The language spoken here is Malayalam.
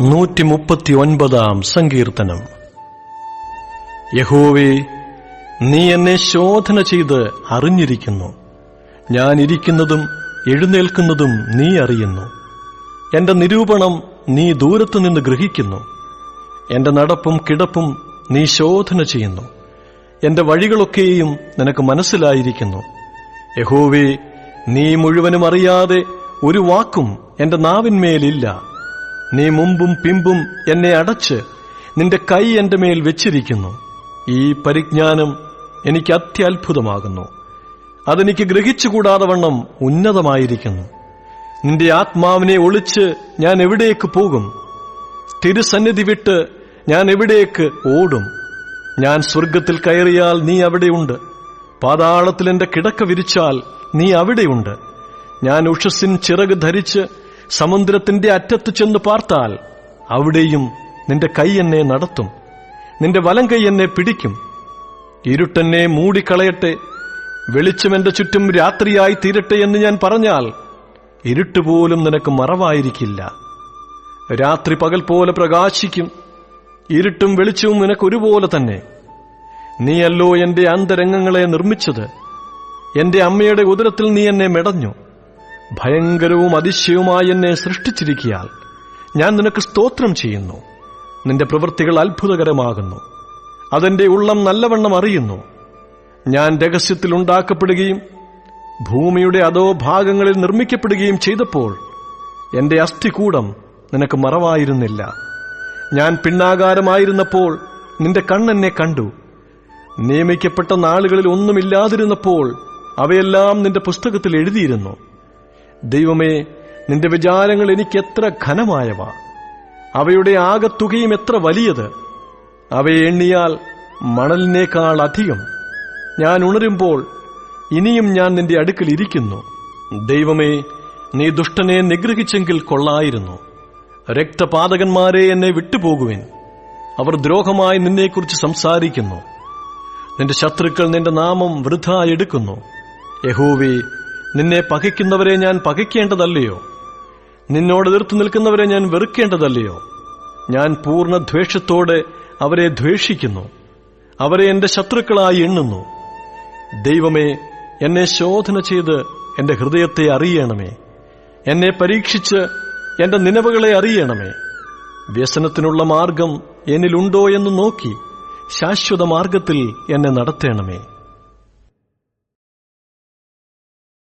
നൂറ്റി മുപ്പത്തി ഒൻപതാം സങ്കീർത്തനം. യഹോവേ നീ എന്നെ ശോധന ചെയ്ത് അറിഞ്ഞിരിക്കുന്നു. ഞാൻ ഇരിക്കുന്നതും എഴുന്നേൽക്കുന്നതും നീ അറിയുന്നു. എന്റെ നിരൂപണം നീ ദൂരത്തു നിന്ന് ഗ്രഹിക്കുന്നു. എന്റെ നടപ്പും കിടപ്പും നീ ശോധന ചെയ്യുന്നു. എന്റെ വഴികളൊക്കെയും നിനക്ക് മനസ്സിലായിരിക്കുന്നു. യഹോവേ നീ മുഴുവനും അറിയാതെ ഒരു വാക്കും എന്റെ നാവിന്മേലില്ല. നീ മുമ്പും പിമ്പും എന്നെ അടച്ച് നിന്റെ കൈ എന്റെ മേൽ വെച്ചിരിക്കുന്നു. ഈ പരിജ്ഞാനം എനിക്ക് അത്യത്ഭുതമാകുന്നു. അതെനിക്ക് ഗ്രഹിച്ചുകൂടാതെ വണ്ണം ഉന്നതമായിരിക്കുന്നു. നിന്റെ ആത്മാവിനെ ഒളിച്ച് ഞാൻ എവിടേക്ക് പോകും? തിരുസന്നിധി വിട്ട് ഞാൻ എവിടേക്ക് ഓടും? ഞാൻ സ്വർഗത്തിൽ കയറിയാൽ നീ അവിടെയുണ്ട്. പാതാളത്തിൽ എന്റെ കിടക്ക വിരിച്ചാൽ നീ അവിടെയുണ്ട്. ഞാൻ ഉഷസിൻ ചിറക് ധരിച്ച് സമുദ്രത്തിന്റെ അറ്റത്തു ചെന്ന് പാർത്താൽ അവിടെയും നിന്റെ കൈ എന്നെ നടത്തും. നിന്റെ വലം കൈ എന്നെ പിടിക്കും. ഇരുട്ടെന്നെ മൂടിക്കളയട്ടെ. വെളിച്ചം എന്റെ ചുറ്റും രാത്രിയായി തീരട്ടെ എന്ന് ഞാൻ പറഞ്ഞാൽ ഇരുട്ടുപോലും നിനക്ക് മറവായിരിക്കില്ല. രാത്രി പകൽ പോലെ പ്രകാശിക്കും. ഇരുട്ടും വെളിച്ചവും നിനക്ക് ഒരുപോലെ തന്നെ. നീയല്ലോ എന്റെ അന്തരംഗങ്ങളെ നിർമ്മിച്ചത്. എന്റെ അമ്മയുടെ ഉദരത്തിൽ നീ എന്നെ മെടഞ്ഞു. ഭയങ്കരവും അതിശയവുമായി എന്നെ സൃഷ്ടിച്ചിരിക്കിയാൽ ഞാൻ നിനക്ക് സ്തോത്രം ചെയ്യുന്നു. നിന്റെ പ്രവൃത്തികൾ അത്ഭുതകരമാകുന്നു. അതെന്റെ ഉള്ളം നല്ലവണ്ണം അറിയുന്നു. ഞാൻ രഹസ്യത്തിൽ ഉണ്ടാക്കപ്പെടുകയും ഭൂമിയുടെ അതോ ഭാഗങ്ങളിൽ നിർമ്മിക്കപ്പെടുകയും ചെയ്തപ്പോൾ എന്റെ അസ്ഥികൂടം നിനക്ക് മറവായിരുന്നില്ല. ഞാൻ പിന്നാകാരമായിരുന്നപ്പോൾ നിന്റെ കണ്ണെന്നെ കണ്ടു. നിയമിക്കപ്പെട്ട നാളുകളിൽ ഒന്നുമില്ലാതിരുന്നപ്പോൾ അവയെല്ലാം നിന്റെ പുസ്തകത്തിൽ എഴുതിയിരുന്നു. ദൈവമേ നിന്റെ വിചാരങ്ങൾ എനിക്ക് എത്ര ഘനമായവ. അവയുടെ ആകത്തുകയും എത്ര വലിയത്. അവയെ എണ്ണിയാൽ മണലിനേക്കാൾ അധികം. ഞാൻ ഉണരുമ്പോൾ ഇനിയും ഞാൻ നിന്റെ അടുക്കൽ ഇരിക്കുന്നു. ദൈവമേ നീ ദുഷ്ടനെ നിഗ്രഹിച്ചെങ്കിൽ കൊള്ളായിരുന്നു. രക്തപാതകന്മാരെ എന്നെ വിട്ടുപോകുവിൻ. അവർ ദ്രോഹമായി നിന്നെക്കുറിച്ച് സംസാരിക്കുന്നു. നിന്റെ ശത്രുക്കൾ നിന്റെ നാമം വൃഥ എടുക്കുന്നു. യഹോവേ നിന്നെ പകയ്ക്കുന്നവരെ ഞാൻ പകയ്ക്കേണ്ടതല്ലയോ നിന്നോട് എതിർത്തു നിൽക്കുന്നവരെ ഞാൻ വെറുക്കേണ്ടതല്ലയോ? ഞാൻ പൂർണ ദ്വേഷത്തോടെ അവരെ ദ്വേഷിക്കുന്നു. അവരെ എന്റെ ശത്രുക്കളായി എണ്ണുന്നു. ദൈവമേ എന്നെ ശോധന ചെയ്ത് എന്റെ ഹൃദയത്തെ അറിയണമേ. എന്നെ പരീക്ഷിച്ച് എന്റെ നിലവുകളെ അറിയണമേ. വ്യസനത്തിനുള്ള മാർഗം എന്നിലുണ്ടോ എന്ന് നോക്കി ശാശ്വത മാർഗത്തിൽ എന്നെ നടത്തേണമേ.